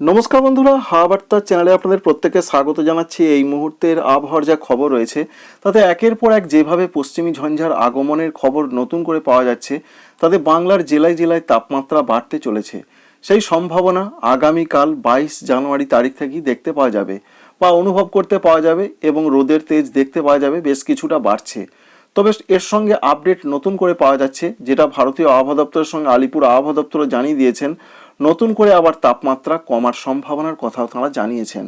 নমস্কার বন্ধুরা হাওয়াবার্তা চ্যানেলে আপনাদের প্রত্যেককে স্বাগত জানাচ্ছি। এই মুহূর্তের আবহাওয়ার যা খবর রয়েছে, তাতে একের পর এক যেভাবে পশ্চিমী ঝঞ্ঝার আগমনের খবর নতুন করে পাওয়া যাচ্ছে, তাতে বাংলার জেলায় জেলায় তাপমাত্রা বাড়তে চলেছে। সেই সম্ভাবনা আগামীকাল বাইশ জানুয়ারি তারিখ থেকেই দেখতে পাওয়া যাবে বা অনুভব করতে পাওয়া যাবে এবং রোদের তেজ দেখতে পাওয়া যাবে, বেশ কিছুটা বাড়ছে। তবে এর সঙ্গে আপডেট নতুন করে পাওয়া যাচ্ছে, যেটা ভারতীয় আবহাওয়া দপ্তরের সঙ্গে আলিপুর আবহাওয়া দপ্তরও জানিয়ে দিয়েছেন। নতুন করে আবার তাপমাত্রা কমার সম্ভাবনার কথাও তাঁরা জানিয়েছেন।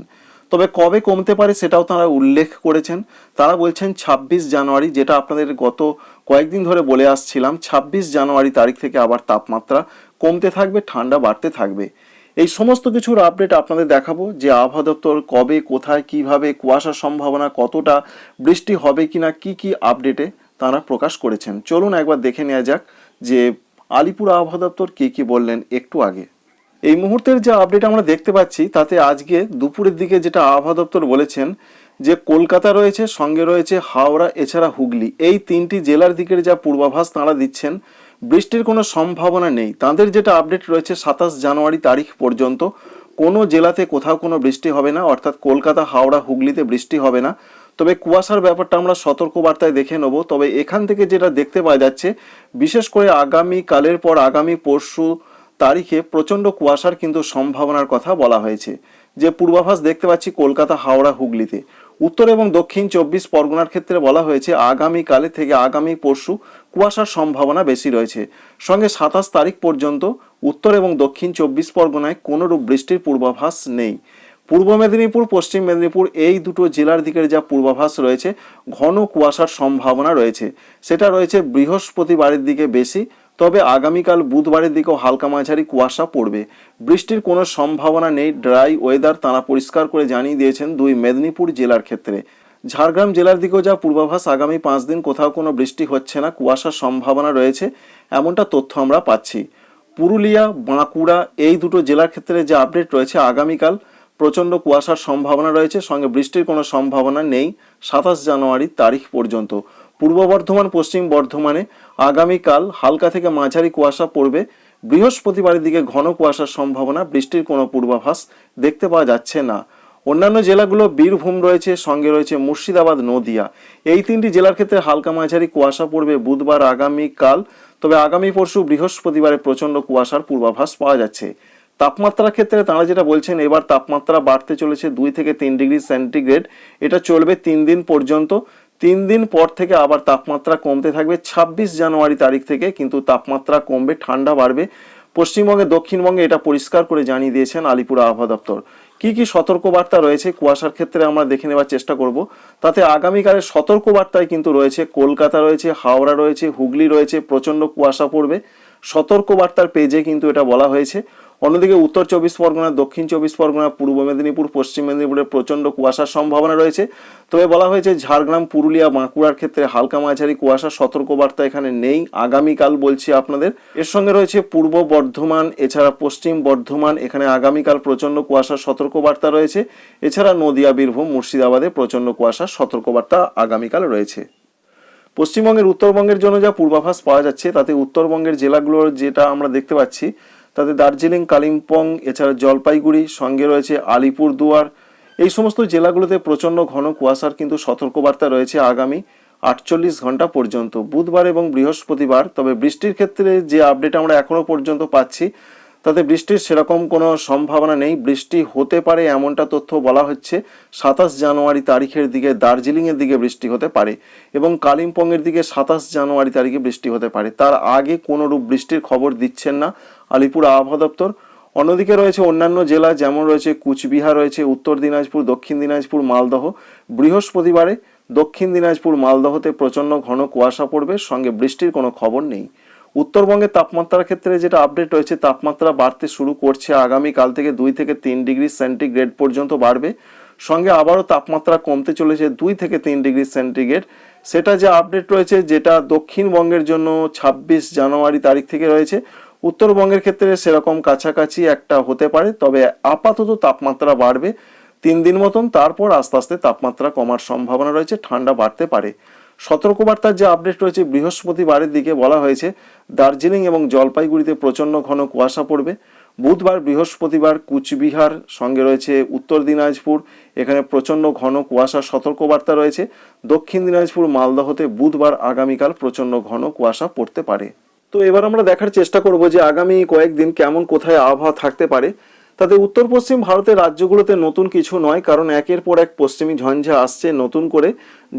তবে কবে কমতে পারে সেটাও তাঁরা উল্লেখ করেছেন। তারা বলছেন ছাব্বিশ জানুয়ারি, যেটা আপনাদের গত কয়েকদিন ধরে বলে আসছিলাম, ছাব্বিশ জানুয়ারি তারিখ থেকে আবার তাপমাত্রা কমতে থাকবে, ঠান্ডা বাড়তে থাকবে। এই সমস্ত কিছুর আপডেট আপনাদের দেখাবো, যে আবহাওয়া দপ্তর কবে, কোথায়, কীভাবে, কুয়াশার সম্ভাবনা কতটা, বৃষ্টি হবে কিনা, কি কি আপডেটে তারা প্রকাশ করেছেন। চলুন একবার দেখে নেওয়া যাক যে আলিপুর আবহাওয়া দপ্তর কী কী বললেন একটু আগে। এই মুহূর্তের যে আপডেট আমরা দেখতে পাচ্ছি, তাতে আজকে দুপুরের দিকে যেটা আবহাওয়া দপ্তর বলেছেন, যে কলকাতা রয়েছে, সঙ্গে রয়েছে হাওড়া, এছাড়া হুগলি। এই তিনটি জেলার দিকের যা পূর্বাভাস তাঁরা দিচ্ছেন, বৃষ্টির কোনো সম্ভাবনা নেই। তাদের যেটা আপডেট রয়েছে সাতাশ জানুয়ারি তারিখ পর্যন্ত, কোনো জেলাতে কোথাও কোনো বৃষ্টি হবে না, অর্থাৎ কলকাতা, হাওড়া, হুগলিতে বৃষ্টি হবে না। তবে কুয়াশার ব্যাপারটা আমরা সতর্ক বার্তায় দেখে নেব। তবে এখান থেকে যেটা দেখতে পাওয়া যাচ্ছে, বিশেষ করে আগামী কালের পর, আগামী পরশু তারিখে প্রচণ্ড কুয়াশার কিন্তু সম্ভাবনার কথা বলা হয়েছে। যে পূর্বাভাস দেখতে পাচ্ছি কলকাতা, হাওড়া, হুগলিতে। উত্তর এবং দক্ষিণ চব্বিশ পরগনার ক্ষেত্রে বলা হয়েছে আগামী কালে থেকে আগামী পরশু কুয়াশার সম্ভাবনা বেশি রয়েছে। সঙ্গে সাতাশ তারিখ পর্যন্ত উত্তর এবং দক্ষিণ চব্বিশ পরগনায় কোনোরূপ বৃষ্টির পূর্বাভাস নেই। পূর্ব মেদিনীপুর, পশ্চিম মেদিনীপুর এই দুটো জেলার দিকের যা পূর্বাভাস রয়েছে, ঘন কুয়াশার সম্ভাবনা রয়েছে। সেটা রয়েছে বৃহস্পতিবারের দিকে বেশি তবে আগামীকাল বুধবারের দিকেও হালকা মাঝারি কুয়াশা পড়বে। বৃষ্টির কোনো সম্ভাবনা নেই, ড্রাই ওয়েদার তারা পরিষ্কার করে জানিয়ে দিয়েছেন দুই মেদিনীপুর জেলার ক্ষেত্রে। ঝাড়গ্রাম জেলার দিকেও যা পূর্বাভাস, আগামী পাঁচ দিন কোথাও কোনো বৃষ্টি হচ্ছে না, কুয়াশার সম্ভাবনা রয়েছে, এমনটা তথ্য আমরা পাচ্ছি। পুরুলিয়া, বাঁকুড়া এই দুটো জেলার ক্ষেত্রে যে আপডেট রয়েছে, আগামীকাল প্রচণ্ড কুয়াশার সম্ভাবনা রয়েছে, সঙ্গে বৃষ্টির কোনো সম্ভাবনা নেই সাতাশ জানুয়ারি তারিখ পর্যন্ত। পূর্ব বর্ধমান, পশ্চিম বর্ধমানে আগামীকাল হালকা থেকে মাঝারি কুয়াশা পড়বে। বৃহস্পতিবারের দিকে ঘন কুয়াশার সম্ভাবনা, বৃষ্টির কোনো পূর্বাভাস দেখতে পাওয়া যাচ্ছে না। অন্যান্য জেলাগুলো বীরভূম রয়েছে, সঙ্গে রয়েছে মুর্শিদাবাদ, নদিয়া। এই তিনটি জেলার ক্ষেত্রে হালকা মাঝারি কুয়াশা পড়বে বুধবার আগামীকাল, তবে আগামী পরশু বৃহস্পতিবারে প্রচণ্ড কুয়াশার পূর্বাভাস পাওয়া যাচ্ছে। তাপমাত্রার ক্ষেত্রে তারা যেটা বলছেন, এবার তাপমাত্রা বাড়তে চলেছে দুই থেকে তিন ডিগ্রি সেন্টিগ্রেড। এটা চলবে তিন দিন পর্যন্ত। তিন দিন পর থেকে আবার তাপমাত্রা কমতে থাকবে। ছাব্বিশ জানুয়ারি তারিখ থেকে কিন্তু তাপমাত্রা কমবে, ঠান্ডা বাড়বে। পশ্চিমবঙ্গে দক্ষিণবঙ্গে এটা পরিষ্কার করে জানিয়ে দিয়েছেন আলিপুর আবহাওয়া দপ্তর। কি কি সতর্কবার্তা রয়েছে কুয়াশার ক্ষেত্রে আমরা দেখে নেওয়ার চেষ্টা করব। তাতে আগামীকালের সতর্কবার্তায় কিন্তু রয়েছে কলকাতা রয়েছে, হাওড়া রয়েছে, হুগলি রয়েছে, প্রচণ্ড কুয়াশা পড়বে। সতর্কবার্তার পেজে কিন্তু এটা বলা হয়েছে। অন্যদিকে উত্তর চব্বিশ পরগনা, দক্ষিণ চব্বিশ পরগনা, পূর্ব মেদিনীপুর, পশ্চিম মেদিনীপুরে প্রচণ্ড কুয়াশার সম্ভাবনা রয়েছে। তবে বলা হয়েছে, ঝাড়গ্রাম, পুরুলিয়া, বাঁকুড়ার ক্ষেত্রে হালকা মাঝারি কুয়াশার সতর্কবার্তা এখানে নেই। আগামীকাল বলছি আপনাদের। এর সঙ্গে রয়েছে পূর্ব বর্ধমান, এছাড়া পশ্চিম বর্ধমান, এখানে আগামীকাল প্রচণ্ড কুয়াশার সতর্কবার্তা রয়েছে। এছাড়া নদিয়া, বীরভূম, মুর্শিদাবাদে প্রচণ্ড কুয়াশার সতর্কবার্তা আগামীকাল রয়েছে। পশ্চিমবঙ্গের উত্তরবঙ্গের জন্য যা পূর্বাভাস পাওয়া যাচ্ছে, তাতে উত্তরবঙ্গের জেলাগুলোর যেটা আমরা দেখতে পাচ্ছি তাতে দার্জিলিং, কালিম্পং, এছাড়া জলপাইগুড়ি, সঙ্গে রয়েছে আলিপুর দুয়ার। এই সমস্ত জেলাগুলোতে প্রচণ্ড ঘন কুয়াশার কিন্তু সতর্কবার্তা রয়েছে আগামী আটচল্লিশ ঘণ্টা পর্যন্ত। বুধবার এবং বৃহস্পতিবার, তবে বৃষ্টির ক্ষেত্রে যে আপডেট আমরা এখনও পর্যন্ত পাচ্ছি তাতে বৃষ্টির সেরকম কোনো সম্ভাবনা নেই। বৃষ্টি হতে পারে এমনটা তথ্য বলা হচ্ছে। সাতাশ জানুয়ারি তারিখের দিকে দার্জিলিংয়ের দিকে বৃষ্টি হতে পারে এবং কালিম্পংয়ের দিকে সাতাশ জানুয়ারি তারিখে বৃষ্টি হতে পারে। তার আগে কোনো রূপ বৃষ্টির খবর দিচ্ছেন না আলিপুর আবহাওয়া দপ্তর। অন্যদিকে রয়েছে অন্যান্য জেলা যেমন রয়েছে কুচবিহার, রয়েছে উত্তর দিনাজপুর, দক্ষিণ দিনাজপুর, মালদহ। বৃহস্পতিবারে দক্ষিণ দিনাজপুর, মালদহতে প্রচণ্ড ঘন কুয়াশা পড়বে। সঙ্গে বৃষ্টির কোনো খবর নেই। উত্তরবঙ্গের তাপমাত্রার ক্ষেত্রে যেটা আপডেট রয়েছে, তাপমাত্রা বাড়তে শুরু করছে। আগামী কাল থেকে দুই থেকে তিন ডিগ্রি সেন্টিগ্রেড পর্যন্ত বাড়বে। সঙ্গে আবারও তাপমাত্রা কমতে চলেছে দুই থেকে তিন ডিগ্রি সেন্টিগ্রেড সেটা যে আপডেট রয়েছে, যেটা দক্ষিণবঙ্গের জন্য ছাব্বিশ জানুয়ারি তারিখ থেকে রয়েছে। উত্তরবঙ্গের ক্ষেত্রে সেরকম কাছাকাছি একটা হতে পারে, তবে আপাতত তাপমাত্রা বাড়বে তিন দিন মতন। তারপর আস্তে আস্তে তাপমাত্রা কমার সম্ভাবনা রয়েছে, ঠান্ডা বাড়তে পারে। সতর্কবার্তার যে আপডেট রয়েছে, বৃহস্পতিবারের দিকে বলা হয়েছে, দার্জিলিং এবং জলপাইগুড়িতে প্রচণ্ড ঘন কুয়াশা পড়বে। বুধবার বৃহস্পতিবার কুচবিহার সঙ্গে রয়েছে উত্তর দিনাজপুর, এখানে প্রচণ্ড ঘন কুয়াশা সতর্কবার্তা রয়েছে। দক্ষিণ দিনাজপুর, মালদহতে বুধবার আগামীকাল প্রচণ্ড ঘন কুয়াশা পড়তে পারে। তো এবার আমরা দেখার চেষ্টা করব যে আগামী কয়েকদিন কেমন কোথায় আবহাওয়া থাকতে পারে। তাতে উত্তর পশ্চিম ভারতের রাজ্যগুলোতে নতুন কিছু নয়, কারণ একের পর এক পশ্চিমী ঝঞ্ঝা আসছে নতুন করে।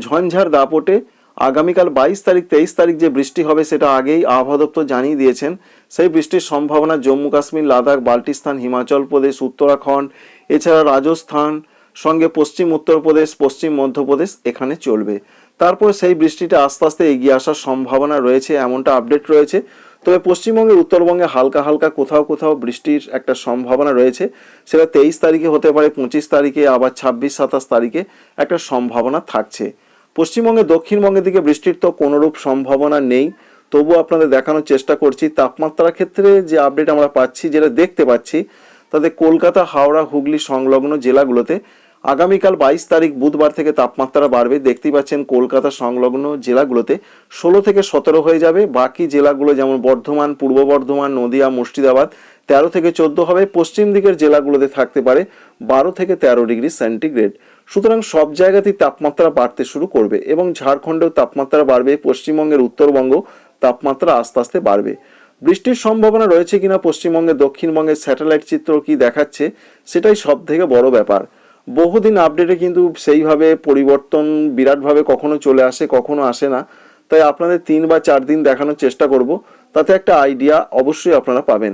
ঝঞ্ঝার দাপটে আগামীকাল বাইশ তারিখ, তেইশ তারিখ যে বৃষ্টি হবে সেটা আগেই আবহাওয়া দপ্তর জানিয়ে দিয়েছেন। সেই বৃষ্টির সম্ভাবনা জম্মু কাশ্মীর, লাদাখ, বাল্টিস্তান, হিমাচল প্রদেশ, উত্তরাখণ্ড, এছাড়া রাজস্থান, সঙ্গে পশ্চিম উত্তরপ্রদেশ পশ্চিম মধ্যপ্রদেশ এখানে চলবে। তারপর সেই বৃষ্টিটা আস্তে আস্তে এগিয়ে আসার সম্ভাবনা রয়েছে, এমনটা আপডেট রয়েছে। তবে পশ্চিমবঙ্গের উত্তরবঙ্গে হালকা হালকা কোথাও কোথাও বৃষ্টির একটা সম্ভাবনা রয়েছে। সেটা তেইশ তারিখে হতে পারে, পঁচিশ তারিখে, আবার ছাব্বিশ, সাতাশ তারিখে একটা সম্ভাবনা থাকছে। পশ্চিমবঙ্গে দক্ষিণবঙ্গের দিকে বৃষ্টির তো কোনোরূপ সম্ভাবনা নেই। তবু আপনাদের দেখানোর চেষ্টা করছি, তাপমাত্রার ক্ষেত্রে যে আপডেট আমরা পাচ্ছি, যেটা দেখতে পাচ্ছি, তাতে কলকাতা, হাওড়া, হুগলি সংলগ্ন জেলাগুলোতে আগামীকাল বাইশ তারিখ বুধবার থেকে তাপমাত্রা বাড়বে। দেখতেই পাচ্ছেন কলকাতা সংলগ্ন জেলাগুলোতে ষোলো থেকে সতেরো হয়ে যাবে। বাকি জেলাগুলো যেমন বর্ধমান, পূর্ব বর্ধমান, নদিয়া, মুর্শিদাবাদ, তেরো থেকে চোদ্দ হবে। পশ্চিম দিকের জেলাগুলোতে থাকতে পারে বারো থেকে তেরো ডিগ্রি সেন্টিগ্রেড। সুতরাং সব জায়গাতেই তাপমাত্রা বাড়তে শুরু করবে এবং ঝাড়খণ্ডেও তাপমাত্রা বাড়বে। পশ্চিমবঙ্গের উত্তরবঙ্গ তাপমাত্রা আস্তে আস্তে বাড়বে। বৃষ্টির সম্ভাবনা রয়েছে কিনা? পশ্চিমবঙ্গের দক্ষিণবঙ্গের স্যাটেলাইট চিত্র কি দেখাচ্ছে? সেটাই সব থেকে বড় ব্যাপার। বহুদিন আপডেটে কিন্তু সেইভাবে পরিবর্তন বিরাটভাবে কখনো চলে আসে, কখনো আসে না। তাই আপনাদের তিন বা চার দিন দেখানোর চেষ্টা করব। তাতে একটা আইডিয়া অবশ্যই আপনারা পাবেন।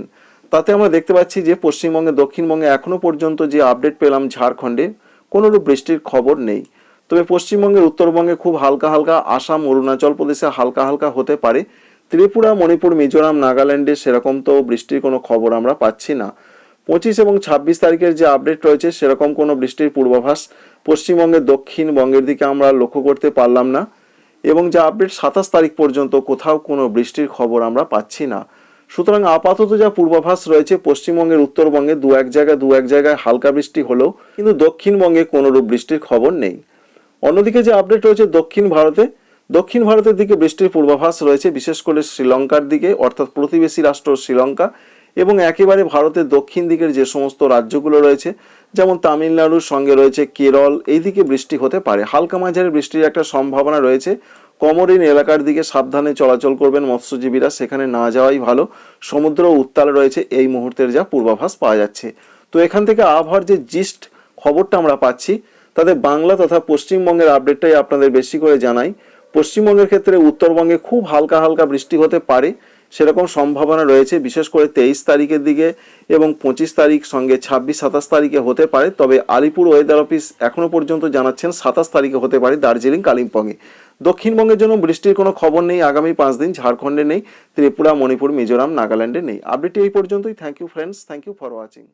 তাতে আমরা দেখতে পাচ্ছি যে পশ্চিমবঙ্গে, দক্ষিণবঙ্গে এখনও পর্যন্ত যে আপডেট পেলাম ঝাড়খণ্ডে, কোনোরূপ বৃষ্টির খবর নেই। তবে পশ্চিমবঙ্গের উত্তরবঙ্গে খুব হালকা হালকা আসাম, অরুণাচল প্রদেশে হালকা হালকা হতে পারে। ত্রিপুরা, মণিপুর, মিজোরাম, নাগাল্যান্ডে সেরকম তো বৃষ্টির কোনো খবর আমরা পাচ্ছি না। পঁচিশ এবং ছাব্বিশ তারিখের যে আপডেট রয়েছে, সেরকম কোনো বৃষ্টির পূর্বাভাস পশ্চিমবঙ্গের দক্ষিণবঙ্গের দিকে আমরা লক্ষ্য করতে পারলাম না। এবং যে আপডেট সাতাশ তারিখ পর্যন্ত কোথাও কোনো বৃষ্টির খবর আমরা পাচ্ছি না। সুতরাং আপাতত যা পূর্বাভাস রয়েছে, পশ্চিমবঙ্গের উত্তরবঙ্গে দু এক জায়গায়, দু এক জায়গায় হালকা বৃষ্টি হলেও কিন্তু দক্ষিণবঙ্গে কোনোরূপ বৃষ্টির খবর নেই। অন্যদিকে যে আপডেট রয়েছে দক্ষিণ ভারতে, দক্ষিণ ভারতের দিকে বৃষ্টির পূর্বাভাস রয়েছে, বিশেষ করে শ্রীলঙ্কার দিকে, অর্থাৎ প্রতিবেশী রাষ্ট্র শ্রীলঙ্কা। এবং একেবারে ভারতের দক্ষিণ দিকের যে সমস্ত রাজ্যগুলো রয়েছে, যেমন তামিলনাড়ুর সঙ্গে রয়েছে কেরল এই দিকে বৃষ্টি হতে পারে। হালকা মাঝারি বৃষ্টির একটা সম্ভাবনা রয়েছে। কমরিন এলাকার দিকে সাবধানে চলাচল করবেন মৎস্যজীবীরা, সেখানে না যাওয়াই ভালো। সমুদ্র উত্তাল রয়েছে, এই মুহূর্তের যা পূর্বাভাস পাওয়া যাচ্ছে। তো এখান থেকে আবহাওয়ার যে জিস্ট খবরটা আমরা পাচ্ছি, তাতে বাংলা তথা পশ্চিমবঙ্গের আপডেটটাই আপনাদের বেশি করে জানাই। পশ্চিমবঙ্গের ক্ষেত্রে উত্তরবঙ্গে খুব হালকা হালকা বৃষ্টি হতে পারে। সেরকম সম্ভাবনা রয়েছে, বিশেষ করে তেইশ তারিখের দিকে এবং পঁচিশ তারিখ সঙ্গে ছাব্বিশ, সাতাশ তারিখে হতে পারে। তবে আলিপুর ওয়েদার অফিস এখনও পর্যন্ত জানাচ্ছেন সাতাশ তারিখে হতে পারে দার্জিলিং, কালিম্পংয়ে। দক্ষিণবঙ্গের জন্য বৃষ্টির কোনো খবর নেই আগামী পাঁচ দিন, ঝাড়খণ্ডে নেই, ত্রিপুরা, মণিপুর, মিজোরাম, নাগাল্যান্ডে নেই। আপডেটটি এই পর্যন্তই। Thank you friends thank you for watching